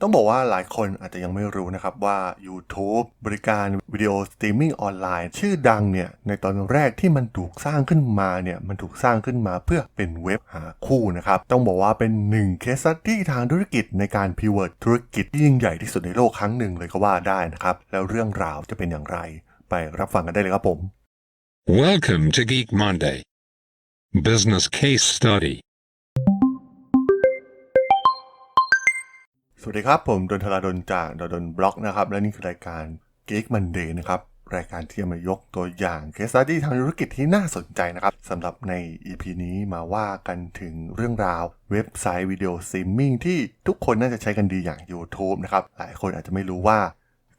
ต้องบอกว่าหลายคนอาจจะยังไม่รู้นะครับว่า YouTube บริการวิดีโอสตรีมมิ่งออนไลน์ชื่อดังเนี่ยในตอนแรกที่มันถูกสร้างขึ้นมาเนี่ยมันถูกสร้างขึ้นมาเพื่อเป็นเว็บหาคู่นะครับต้องบอกว่าเป็นหนึ่งเคสที่ทางธุรกิจในการพิว t ธุรกิจที่ยิ่งใหญ่ที่สุดในโลกครั้งหนึ่งเลยก็ว่าได้นะครับแล้วเรื่องราวจะเป็นอย่างไร ไปรับฟังกันได้เลยครับผม Welcome to Geek Monday. Business Case Study. วัสดีครับ ผมดนทราดนจากดนบล็อกนะครับ และนี่คือรายการ Geek Monday นะครับ รายการที่จะมายกตัวอย่างเคส e ตี้ทางธุรกิจที่น่าสนใจนะครับสำหรับใน EP นี้มาว่ากันถึงเรื่องราวเว็บไซต์วิดีโอสตรีมมิ่งที่ทุกคนน่าจะใช้กันดีอย่าง YouTube นะครับ หลายคนอาจจะไม่รู้ว่า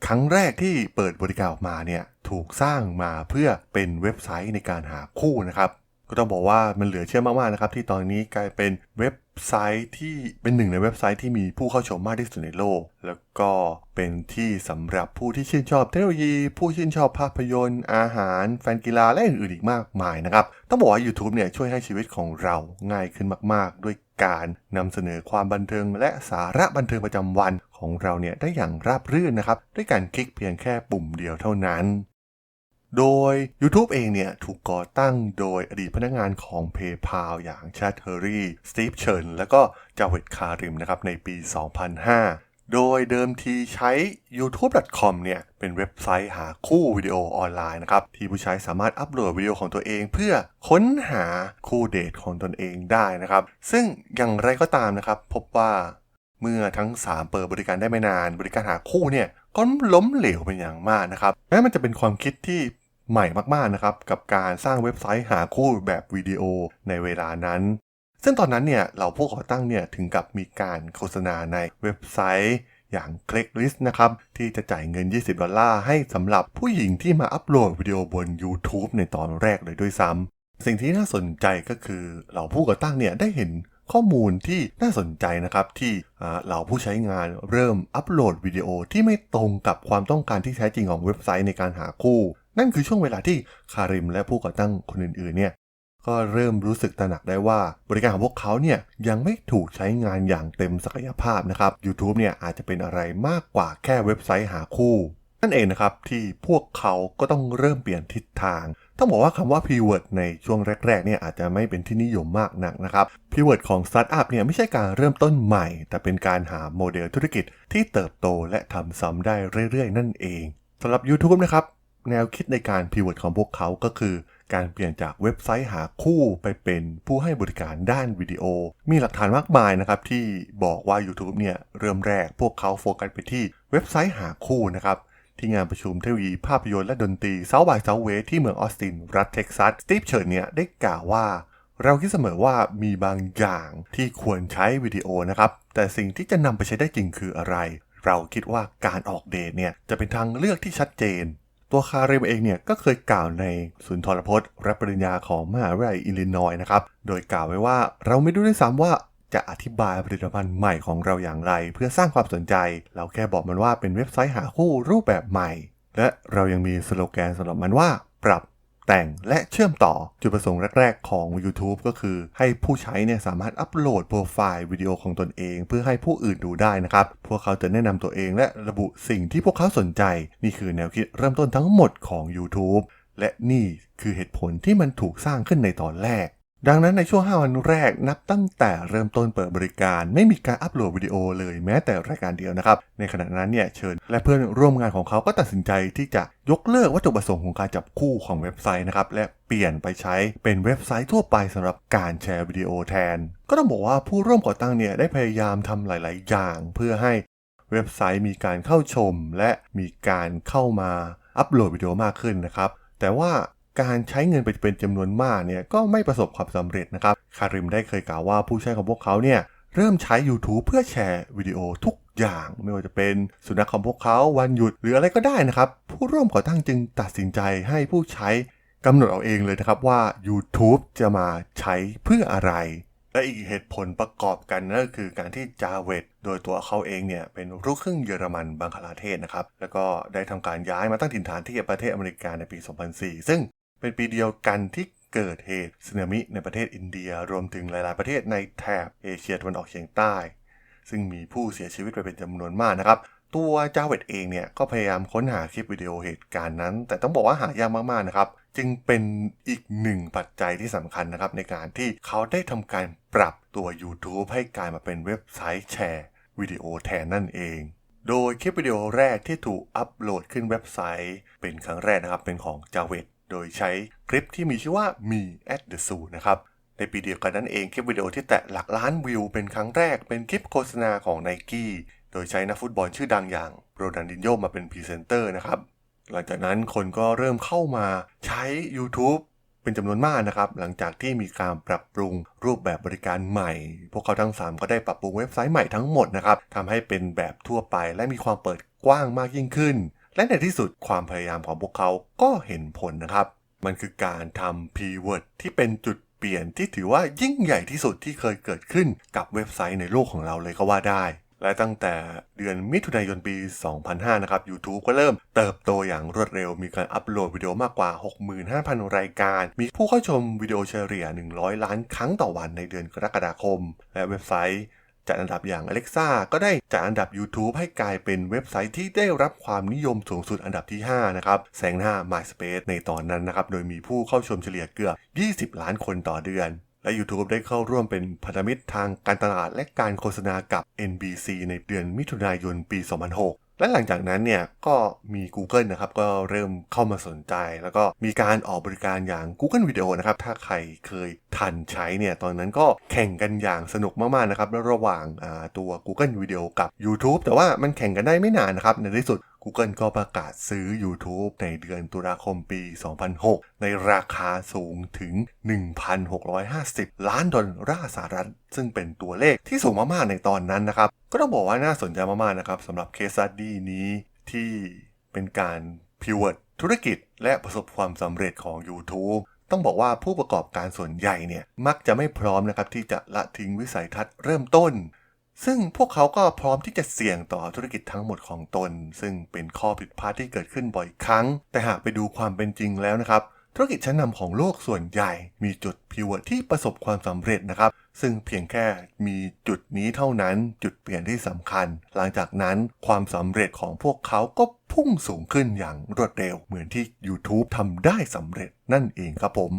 ครั้งแรกที่เปิดบริการออกมาเนี่ยถูกสร้างมาเพื่อเป็นเว็บไซต์ในการหาคู่นะครับ ก็ต้องบอกว่ามันเหลือเชื่อมากๆนะครับ ที่ตอนนี้กลายเป็นเว็บไซต์ที่เป็นหนึ่งในเว็บไซต์ที่มีผู้เข้าชมมากที่สุดในโลก แล้วก็เป็นที่สำหรับผู้ที่ชื่นชอบเทคโนโลยี ผู้ชื่นชอบภาพยนตร์ อาหาร แฟนกีฬาและอื่นๆอีกมากมายนะครับ ต้องบอกว่า YouTube เนี่ยช่วยให้ชีวิตของเราง่ายขึ้นมากๆ ด้วยการนำเสนอความบันเทิงและสาระบันเทิงประจำวันของเราเนี่ยได้อย่างราบรื่นนะครับ ด้วยการคลิกเพียงแค่ปุ่มเดียวเท่านั้น โดย YouTube เองเนี่ย ถูกก่อตั้งโดยอดีตพนักงานของ PayPal อย่างแชทเทอรี่สตีฟเชิร์นและก็จาเวตคาริมนะครับในปี 2005โดยเดิมทีใช้ youtube.com เนี่ย เป็นเว็บไซต์หาคู่วิดีโอออนไลน์นะครับ ที่ผู้ใช้สามารถอัปโหลดวิดีโอของตัวเองเพื่อค้นหาคู่เดทของตนเองได้นะครับ ซึ่งอย่างไรก็ตามนะครับ พบว่าเมื่อทั้ง 3 เปิดบริการได้ไม่นาน บริการหาคู่เนี่ยก็ล้มเหลวเป็นอย่างมากนะครับแม้มันจะเป็นความคิดที่ ใหม่มากๆนะครับ กับการสร้างเว็บไซต์หาคู่แบบวิดีโอในเวลานั้น ซึ่งตอนนั้นเนี่ยเราผู้ก่อตั้งเนี่ยถึงกับมีการโฆษณาในเว็บไซต์อย่าง Craigslist นะครับ ที่จะจ่ายเงิน 20 ดอลลาร์ให้สำหรับผู้หญิงที่มาอัปโหลดวิดีโอบน YouTube ในตอนแรกเลยด้วยซ้ำสิ่งที่น่าสนใจก็คือเราผู้ก่อตั้งเนี่ยได้เห็นข้อมูลที่น่าสนใจนะครับที่เราผู้ใช้งานเริ่มอัปโหลดวิดีโอที่ไม่ตรงกับความต้องการที่แท้จริงของเว็บไซต์ในการหาคู่ นั่นคือช่วงเวลาที่คาริมและผู้ก่อตั้งคนอื่นๆเนี่ยก็เริ่มรู้สึกตระหนักได้ว่า บริการของพวกเขาเนี่ยยังไม่ถูกใช้งานอย่างเต็มศักยภาพนะครับ YouTube เนี่ยอาจจะเป็นอะไรมากกว่าแค่เว็บไซต์หาคู่ นั่นเองนะครับที่พวกเขาก็ต้องเริ่มเปลี่ยนทิศทาง ต้องบอกว่าคำว่า Pivot ในช่วงแรกๆเนี่ยอาจจะไม่เป็นที่นิยมมากนักนะครับ Pivot ของ Startup เนี่ยไม่ใช่การเริ่มต้นใหม่ แต่เป็นการหาโมเดลธุรกิจที่เติบโตและทำซ้ำได้เรื่อยๆ นั่นเองสำหรับ YouTube นะครับ แนวคิดในการ Pivot ของพวกเขาก็คือ การเปลี่ยนจากเว็บไซต์หาคู่ไปเป็นผู้ให้บริการด้านวิดีโอ มีหลักฐานมากมายนะครับที่บอกว่า YouTube เนี่ยเริ่มแรกพวกเขาโฟกัสไปที่เว็บไซต์หาคู่นะครับที่งานประชุมเทคโนโลยีภาพยนตร์และดนตรีเซาท์บายเซาท์เวสที่เมืองออสติน รัฐเท็กซัส สตีฟเชิร์นเนี่ยได้กล่าวว่า เราคิดเสมอว่ามีบางอย่างที่ควรใช้วิดีโอนะครับ แต่สิ่งที่จะนำไปใช้ได้จริงคืออะไร เราคิดว่าการออกเดทเนี่ยจะเป็นทางเลือกที่ชัดเจน ตัวคาริมเองเนี่ยก็เคยกล่าวในสุนทรพจน์รับปริญญาของมหาวิทยาลัยอิลลินอยส์นะครับ โดยกล่าวไว้ว่าเราไม่รู้ด้วยซ้ำว่าจะอธิบายผลิตภัณฑ์ใหม่ของเราอย่างไร เพื่อสร้างความสนใจ เราแค่บอกมันว่าเป็นเว็บไซต์หาคู่รูปแบบใหม่ และเรายังมีสโลแกนสำหรับมันว่า ปรับ แต่งและเชื่อมต่อจุดประสงค์แรก ๆ ของ YouTube ก็คือ ให้ผู้ใช้เนี่ยสามารถอัปโหลดโปรไฟล์วิดีโอของตนเอง เพื่อให้ผู้อื่นดูได้นะครับ พวกเขาจะแนะนำตัวเองและระบุสิ่งที่พวกเขาสนใจ นี่คือแนวคิดเริ่มต้นทั้งหมดของ YouTube และนี่คือเหตุผลที่มันถูกสร้างขึ้นในตอนแรก ดังนั้นในช่วง 5 วันแรกนับตั้งแต่เริ่มต้นเปิดบริการ ไม่มีการอัปโหลดวิดีโอเลยแม้แต่รายการเดียวนะครับ ในขณะนั้นเนี่ยเชิญและเพื่อนร่วมงานของเขาก็ตัดสินใจที่จะยกเลิกวัตถุประสงค์ของการจับคู่ของเว็บไซต์นะครับและเปลี่ยนไปใช้เป็นเว็บไซต์ทั่วไปสำหรับการแชร์วิดีโอแทน ก็ต้องบอกว่าผู้ร่วมก่อตั้งเนี่ยได้พยายามทำหลาย ๆ อย่าง เพื่อให้เว็บไซต์มีการเข้าชม และมีการเข้ามาอัปโหลดวิดีโอมากขึ้นนะครับแต่ว่า การใช้เงินไปเป็นจำนวนมากเนี่ยก็ไม่ประสบความสำเร็จนะครับ คาริมได้เคยกล่าวว่าผู้ใช้ของพวกเขาเนี่ยเริ่มใช้ YouTube เพื่อแชร์วิดีโอทุกอย่างไม่ว่าจะเป็นสุนัขของพวกเขาวันหยุดหรืออะไรก็ได้นะครับ ผู้ร่วมก่อตั้งจึงตัดสินใจให้ผู้ใช้กำหนดเอาเองเลยนะครับว่า YouTube จะมาใช้เพื่ออะไร และอีกเหตุผลประกอบกันนั่นก็คือการที่จาเวตโดยตัวเขาเองเนี่ยเป็นลูกครึ่งเยอรมันบังคลาเทศนะครับ แล้วก็ได้ทำการย้ายมาตั้งถิ่นฐานที่ประเทศอเมริกาในปี 2004 ซึ่ง เป็นปีเดียวกันที่เกิดเหตุสึนามิในประเทศอินเดียรวมถึงหลาย ๆ ประเทศในแถบเอเชียตะวันออกเฉียงใต้ ซึ่งมีผู้เสียชีวิตไปเป็นจำนวนมากนะครับ ตัวจาเวตเองเนี่ยก็พยายามค้นหาคลิปวิดีโอเหตุการณ์นั้น แต่ต้องบอกว่าหายากมาก ๆ นะครับ จึงเป็นอีกหนึ่งปัจจัยที่สำคัญนะครับ ในการที่เขาได้ทำการปรับตัว YouTube ให้กลายมาเป็นเว็บไซต์แชร์วิดีโอแทนนั่นเองโดยคลิปวิดีโอแรกที่ถูกอัปโหลดขึ้นเว็บไซต์ เป็นครั้งแรกนะครับเป็นของจาเวต โดยใช้คลิปที่มีชื่อว่า Me at the Zoo นะครับ ในปีเดียวกันนั่นเองคลิปวิดีโอที่แตะหลักล้านวิวเป็นครั้งแรกเป็นคลิปโฆษณาของ n i กี้โดยใช้นักฟุตบอลชื่อดังอย่างโรนัลดินโยมาเป็นพรีเซนเตอร์นะครับ หลังจากนั้นคนก็เริ่มเข้ามาใช้ YouTube เป็นจำนวนมากนะครับ หลังจากที่มีการปรับปรุงรูปแบบบริการใหม่ พวกเขาทั้ง 3 ก็ได้ปรับปรุงเว็บไซต์ใหม่ทั้งหมดนะครับทำให้เป็นแบบทั่วไปและมีความเปิดกว้างมากยิ่งขึ้น และในที่สุดความพยายามของพวกเขาก็เห็นผลนะครับ มันคือการทำ P-word ที่เป็นจุดเปลี่ยนที่ถือว่ายิ่งใหญ่ที่สุดที่เคยเกิดขึ้นกับเว็บไซต์ในโลกของเราเลยก็ว่าได้ และตั้งแต่เดือนมิถุนายนปี 2005 นะครับ YouTube ก็เริ่มเติบโตอย่างรวดเร็ว มีการอัปโหลดวิดีโอมากกว่า 65,000 รายการ มีผู้เข้าชมวิดีโอเฉลี่ย 100 ล้านครั้งต่อวันในเดือนกรกฎาคม และเว็บไซต์ จัดอันดับอย่าง Alexa ก็ได้จัดอันดับ YouTube ให้กลายเป็นเว็บไซต์ที่ได้รับความนิยมสูงสุดอันดับที่ 5 นะครับ แซงหน้า MySpace ในตอนนั้นนะครับ โดยมีผู้เข้าชมเฉลี่ยเกือบ 20 ล้านคนต่อเดือนและ YouTube ได้เข้าร่วมเป็นพันธมิตรทางการตลาดและการโฆษณากับ NBC ในเดือนมิถุนายนปี 2006 และหลังจากนั้นเนี่ยก็มี Google นะครับก็เริ่มเข้ามาสนใจ แล้วก็มีการออกบริการอย่าง Google Video นะครับถ้าใครเคยทันใช้เนี่ยตอนนั้นก็แข่งกันอย่างสนุกมากๆนะครับระหว่างตัว Google Video กับ YouTube แต่ว่ามันแข่งกันได้ไม่นานนะครับในที่สุด Google ก็ประกาศซื้อ YouTube ในเดือนตุลาคมปี 2006 ในราคาสูงถึง 1,650 ล้านดอลลาร์สหรัฐ ซึ่งเป็นตัวเลขที่สูงมากๆในตอนนั้นนะครับ ก็ต้องบอกว่าน่าสนใจมากๆนะครับสำหรับเคสดี้นี้ที่เป็นการพิว t ธุรกิจ และประสบความสำเร็จของ YouTube ต้องบอกว่าผู้ประกอบการส่วนใหญ่เนี่ยมักจะไม่พร้อมนะครับที่จะละทิ้งวิสัยทัศน์เริ่มต้น ซึ่งพวกเขาก็พร้อมที่จะเสี่ยงต่อธุรกิจทั้งหมดของตน ซึ่งเป็นข้อผิดพลาดที่เกิดขึ้นบ่อยครั้ง แต่หากไปดูความเป็นจริงแล้วนะครับ ธุรกิจชั้นนำของโลกส่วนใหญ่มีจุดพิวที่ประสบความสำเร็จนะครับ ซึ่งเพียงแค่มีจุดนี้เท่านั้นจุดเปลี่ยนที่สำคัญ หลังจากนั้นความสำเร็จของพวกเขาก็พุ่งสูงขึ้นอย่างรวดเร็ว เหมือนที่ YouTube ทำได้สำเร็จนั่นเองครับผม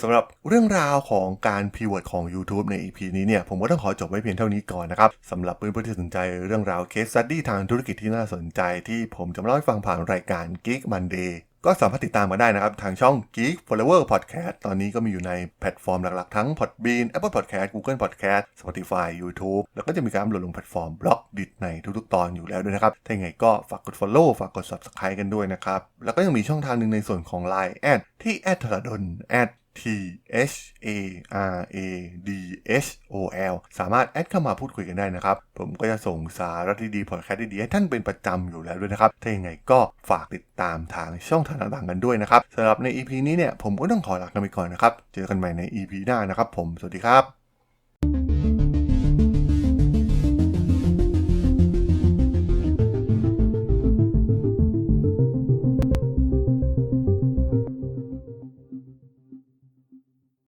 สำหรับเรื่องราวของการพีว r d ของ YouTube ใน EP นี้เนี่ย ผมก็ต้องขอจบไว้เพียงเท่านี้ก่อนนะครับสำหรับเพื่อนๆที่สนใจเรื่องราวเคส s ั u d y ทางธุรกิจที่น่าสนใจที่ผมจะมาเล่าให้ฟังผ่านรายการ Geek Monday ก็สามารถติดตามมาได้นะครับ ทางช่อง Geek Flower Podcast ตอนนี้ก็มีอยู่ในแพลตฟอร์มหลักๆ ทั้ง Podbean Apple Podcast Google Podcast Spotify YouTube แล้วก็จะมีการโหลดลงแพลตฟอร์มบล็อกดิในทุกๆ ตอนอยู่แล้วด้วยนะครับ ถ้าอย่างไรก็ฝากกด Follow ฝากกด Subscribe กันด้วยนะครับ แล้วก็ยังมีช่องทางหนึ่งในส่วนของ Line แอดที่แอดธรดลแอด T H A R A D H O L สามารถแอดเข้ามาพูดคุยกันได้นะครับ ผมก็จะส่งสาระดีๆพอดแคสต์ดีๆให้ท่านเป็นประจำอยู่แล้วด้วยนะครับ ถ้าอย่างไงก็ฝากติดตามทางช่องทางต่างๆกันด้วยนะครับสำหรับใน EP นี้เนี่ยผมก็ต้องขอลากันไปก่อนนะครับ เจอกันใหม่ใน EP หน้านะครับผม สวัสดีครับ